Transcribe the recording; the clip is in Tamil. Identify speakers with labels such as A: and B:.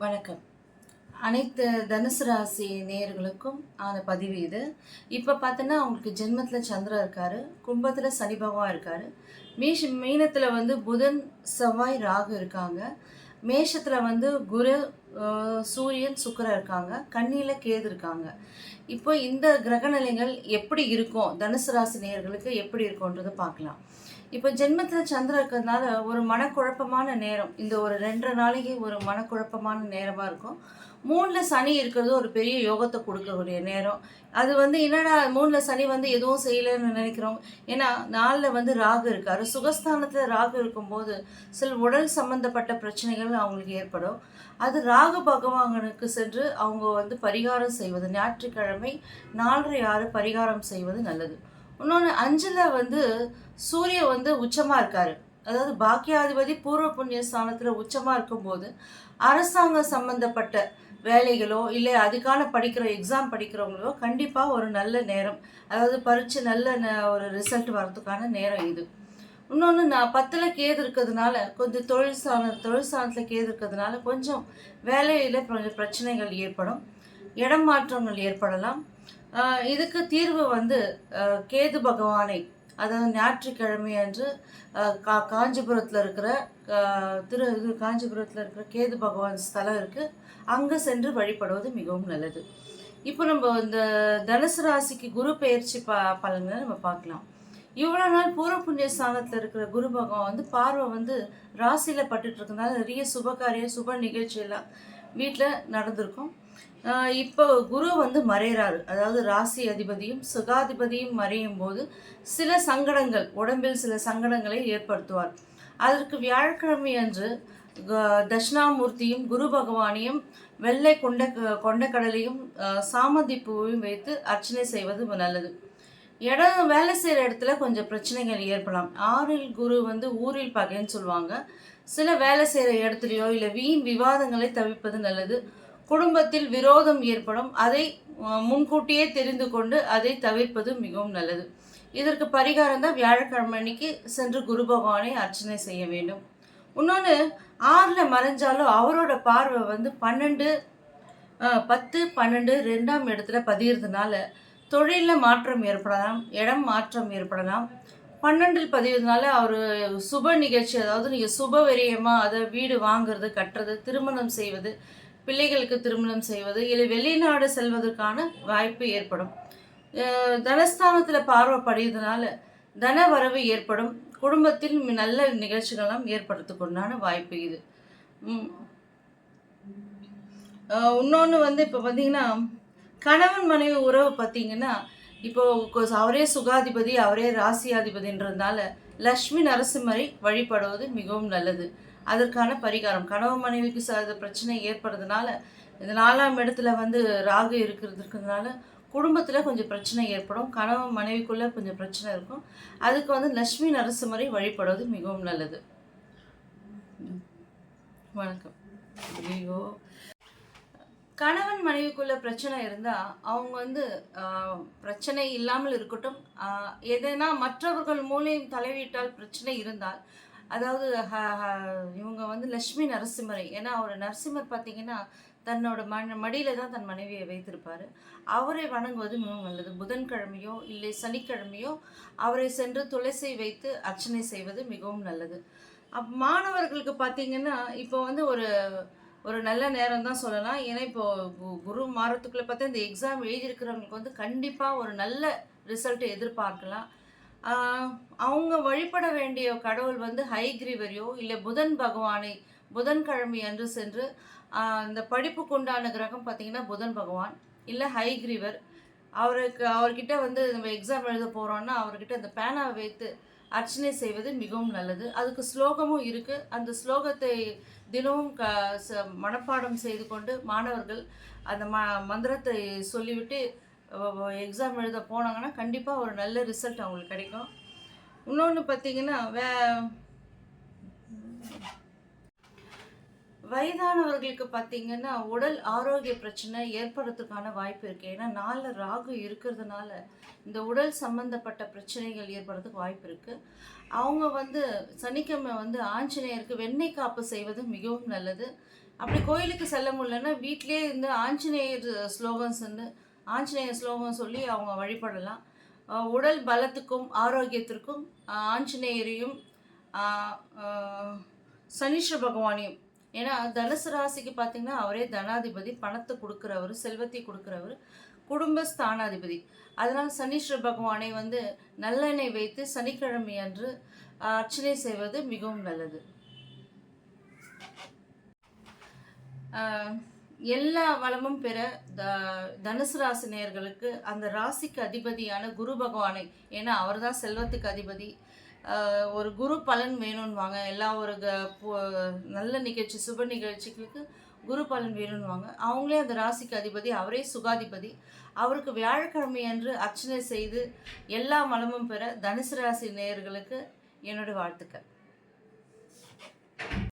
A: வணக்கம். அனைத்து தனுசு ராசி நேயர்களுக்கும் ஆன பதிவு இது. இப்போ பார்த்தோன்னா அவங்களுக்கு ஜென்மத்தில் சந்திரன் இருக்காரு கும்பத்தில் சனி பகவான் இருக்காரு. மீஷ் மீனத்தில் வந்து புதன் செவ்வாய் ராகு இருக்காங்க. மேஷத்தில் வந்து குரு சூரியன் சுக்கிரன் இருக்காங்க. கண்ணியில் கேது இருக்காங்க. இப்போ இந்த கிரகநிலைகள் எப்படி இருக்கும்? தனுசு ராசி நேயர்களுக்கு எப்படி இருக்கும்ன்றது பார்க்கலாம். இப்போ ஜென்மத்தில் சந்திரன் இருக்கிறதுனால ஒரு மனக்குழப்பமான நேரம். இந்த ஒரு ரெண்டரை நாளைக்கு ஒரு மனக்குழப்பமான நேரமாக இருக்கும். மூணில் சனி இருக்கிறது ஒரு பெரிய யோகத்தை கொடுக்கக்கூடிய நேரம். அது வந்து என்னடா மூணில் சனி வந்து எதுவும் செய்யலைன்னு நினைக்கிறோம். ஏன்னா நாலில் வந்து ராகு இருக்காரு. சுகஸ்தானத்தில் ராகு இருக்கும்போது சில உடல் சம்பந்தப்பட்ட பிரச்சனைகள் அவங்களுக்கு ஏற்படும். அது ராகு பகவானுக்கு சென்று அவங்க வந்து பரிகாரம் செய்வது ஞாயிற்றுக்கிழமை நாலரை ஆறு பரிகாரம் செய்வது நல்லது. இன்னொன்று அஞ்சில் வந்து சூரிய வந்து உச்சமாக இருக்காரு. அதாவது பாக்கியாதிபதி பூர்வ புண்ணிய ஸ்தானத்தில் உச்சமாக இருக்கும்போது அரசாங்கம் சம்பந்தப்பட்ட வேலைகளோ இல்லை அதுக்கான படிக்கிற எக்ஸாம் படிக்கிறவங்களோ கண்டிப்பாக ஒரு நல்ல நேரம் அதாவது பறித்து நல்ல ந- ஒரு ரிசல்ட் வர்றதுக்கான நேரம் இது. இன்னொன்று நான் பத்தில் கேது இருக்கிறதுனால கொஞ்சம் தொழில் ஸ்தான தொழில் ஸ்தானத்தில் கேது இருக்கிறதுனால கொஞ்சம் வேலையில் கொஞ்சம் பிரச்சனைகள் ஏற்படும் இடம் மாற்றங்கள் ஏற்படலாம். இதுக்கு தீர்வு வந்து கேது பகவானை அதாவது ஞாயிற்றுக்கிழமை அன்று கா காஞ்சிபுரத்தில் இருக்கிற திரு இது காஞ்சிபுரத்தில் இருக்கிற கேது பகவான் ஸ்தலம் இருக்குது அங்கே சென்று வழிபடுவது மிகவும் நல்லது. இப்போ நம்ம இந்த தனுசு ராசிக்கு குரு பெயர்ச்சி ப பலன்களை நம்ம பார்க்கலாம். இவ்வளோ நாள் பூர்வ புண்ணிய ஸ்தானத்தில் இருக்கிற குரு பகவான் வந்து பார்வை வந்து ராசியில் பட்டுட்டு இருக்கனால நிறைய சுபகாரியம் சுப நிகழ்ச்சியெல்லாம் வீட்டில் நடந்திருக்கும். இப்போ குரு வந்து மறைகிறாரு அதாவது ராசி அதிபதியும் சுகாதிபதியும் மறையும் போது சில சங்கடங்கள் உடம்பில் சில சங்கடங்களை ஏற்படுத்துவார். அதற்கு வியாழக்கிழமை அன்று தட்சிணாமூர்த்தியும் குரு பகவானையும் வெள்ளை கொண்ட கொண்டக்கடலையும் ஆஹ் சாமந்தி பூவையும் வைத்து அர்ச்சனை செய்வது நல்லது. இடம் வேலை செய்கிற இடத்துல கொஞ்சம் பிரச்சனைகள் ஏற்படலாம். ஆறில் குரு வந்து ஊரில் பகைன்னு சொல்லுவாங்க. சில வேலை செய்கிற இடத்துலையோ இல்லை வீண் விவாதங்களை தவிர்ப்பது நல்லது. குடும்பத்தில் விரோதம் ஏற்படும். அதை முன்கூட்டியே தெரிந்து கொண்டு அதை தவிர்ப்பது மிகவும் நல்லது. இதற்கு பரிகாரம் தான் வியாழக்கிழமை அன்னைக்கு சென்று குரு பகவானை அர்ச்சனை செய்ய வேண்டும். இன்னொன்று ஆறில் மறைஞ்சாலும் அவரோட பார்வை வந்து பன்னெண்டு பத்து பன்னெண்டு ரெண்டாம் இடத்துல பதியிறதுனால தொழிலில் மாற்றம் ஏற்படலாம் இடம் மாற்றம் ஏற்படலாம். பன்னெண்டில் பதிவதுனால அவர் சுப நிகழ்ச்சி அதாவது நீங்கள் சுப விரயமாக அதை வீடு வாங்குறது கட்டுறது திருமணம் செய்வது பிள்ளைகளுக்கு திருமணம் செய்வது இல்லை வெளிநாடு செல்வதற்கான வாய்ப்பு ஏற்படும். தனஸ்தானத்தில் பார்வை படியதுனால தன வரவு ஏற்படும். குடும்பத்தில் நல்ல நிகழ்ச்சிகள்லாம் ஏற்படுறதுக்குண்டான வாய்ப்பு இது. இன்னொன்று வந்து இப்போ பார்த்தீங்கன்னா கணவன் மனைவி உறவு பார்த்தீங்கன்னா இப்போ அவரே சுகாதிபதி அவரே ராசியாதிபதின்றதுனால லக்ஷ்மி நரசிம்மரை வழிபடுவது மிகவும் நல்லது. அதற்கான பரிகாரம். கணவன் மனைவிக்கு சார்ந்த பிரச்சனை ஏற்படுறதுனால இந்த நாலாம் இடத்துல வந்து ராகு இருக்கிறதுனால குடும்பத்தில் கொஞ்சம் பிரச்சனை ஏற்படும். கணவன் மனைவிக்குள்ளே கொஞ்சம் பிரச்சனை இருக்கும். அதுக்கு வந்து லக்ஷ்மி நரசிம்மரை வழிபடுவது மிகவும் நல்லது. வணக்கம். ஐயோ. கணவன் மனைவிக்குள்ள பிரச்சனை இருந்தால் அவங்க வந்து ஆஹ், பிரச்சனை இல்லாமல் இருக்கட்டும். ஆஹ், எதனா மற்றவர்கள் மூலியம் தலையிட்டால் பிரச்சனை இருந்தால் அதாவது ஹ- ஹ- இவங்க வந்து லட்சுமி நரசிம்மரை. ஏன்னா அவர் நரசிம்மர் பார்த்தீங்கன்னா தன்னோட மண் மடியில் தான் தன் மனைவியை வைத்திருப்பார். அவரை வணங்குவது மிகவும் நல்லது. புதன்கிழமையோ இல்லை சனிக்கிழமையோ அவரை சென்று துளசி வைத்து அர்ச்சனை செய்வது மிகவும் நல்லது. அப் மாணவர்களுக்கு பார்த்தீங்கன்னா இப்போ வந்து ஒரு ஒரு நல்ல நேரம் தான் சொல்லலாம். ஏன்னா இப்போ கு- குரு மாறத்துக்குள்ளே பார்த்தா இந்த எக்ஸாம் எழுதியிருக்கிறவங்களுக்கு வந்து கண்டிப்பாக ஒரு நல்ல ரிசல்ட்டை எதிர்பார்க்கலாம். அவங்க வழிபட வேண்டிய கடவுள் வந்து ஹைகிரீவரையோ இல்லை புதன் பகவானை புதன்கிழமை அன்று சென்று அந்த இந்த படிப்புக்கு உண்டான கிரகம் பார்த்தீங்கன்னா புதன் பகவான் இல்லை ஹைகிரீவர். அவருக்கு அவர்கிட்ட வந்து நம்ம எக்ஸாம் எழுத போகிறோன்னா அவர்கிட்ட அந்த பேனாவை வைத்து அர்ச்சனை செய்வது மிகவும் நல்லது. அதுக்கு ஸ்லோகமும் இருக்குது அந்த ஸ்லோகத்தை தினமும் க ச மனப்பாடம் செய்து கொண்டு மாணவர்கள் அந்த ம மந்திரத்தை சொல்லிவிட்டு எக்ஸாம் எழுத போனாங்கன்னா கண்டிப்பாக ஒரு நல்ல ரிசல்ட் அவங்களுக்கு கிடைக்கும். இன்னொன்று பார்த்தீங்கன்னா வே வயதானவர்களுக்கு பார்த்தீங்கன்னா உடல் ஆரோக்கிய பிரச்சனை ஏற்படுறதுக்கான வாய்ப்பு இருக்குது ஏன்னா நாளில் ராகு இருக்கிறதுனால இந்த உடல் சம்பந்தப்பட்ட பிரச்சனைகள் ஏற்படுறதுக்கு வாய்ப்பு இருக்குது அவங்க வந்து சனிக்கிழமை வந்து ஆஞ்சநேயருக்கு வெண்ணெய் காப்பு செய்வது மிகவும் நல்லது. அப்படி கோயிலுக்கு செல்ல முடியலன்னா வீட்டிலே இருந்து ஆஞ்சநேயர் ஸ்லோகன்ஸ் வந்து ஆஞ்சநேயர் ஸ்லோகம் சொல்லி அவங்க வழிபடலாம். உடல் பலத்துக்கும் ஆரோக்கியத்திற்கும் ஆஞ்சநேயரையும் சனீஸ்வர பகவானையும். ஏன்னா தனுசு ராசிக்கு பார்த்தீங்கன்னா அவரே தனாதிபதி பணத்தை கொடுக்குறவர் செல்வத்தை கொடுக்குறவர் குடும்ப ஸ்தானாதிபதி. அதனால் சனீஸ்வர பகவானை வந்து நல்லெண்ணெய் வைத்து சனிக்கிழமை அன்று அர்ச்சனை செய்வது மிகவும் நல்லது. ஆஹ் எல்லா வளமும் பெற த தனுசு ராசி நேர்களுக்கு அந்த ராசிக்கு அதிபதியான குரு பகவானை ஏன்னா அவர் தான் செல்வத்துக்கு அதிபதி. ஒரு குரு பலன் வேணும்னுவாங்க. எல்லா ஒரு க பு- நல்ல நிகழ்ச்சி சுப நிகழ்ச்சிகளுக்கு குரு பலன் வேணும்னுவாங்க. அவங்களே அந்த ராசிக்கு அதிபதி அவரே சுகாதிபதி. அவருக்கு வியாழக்கிழமை அன்று அர்ச்சனை செய்து எல்லா வளமும் பெற தனுசு ராசி நேயர்களுக்கு என்னோட வாழ்த்துக்கள்.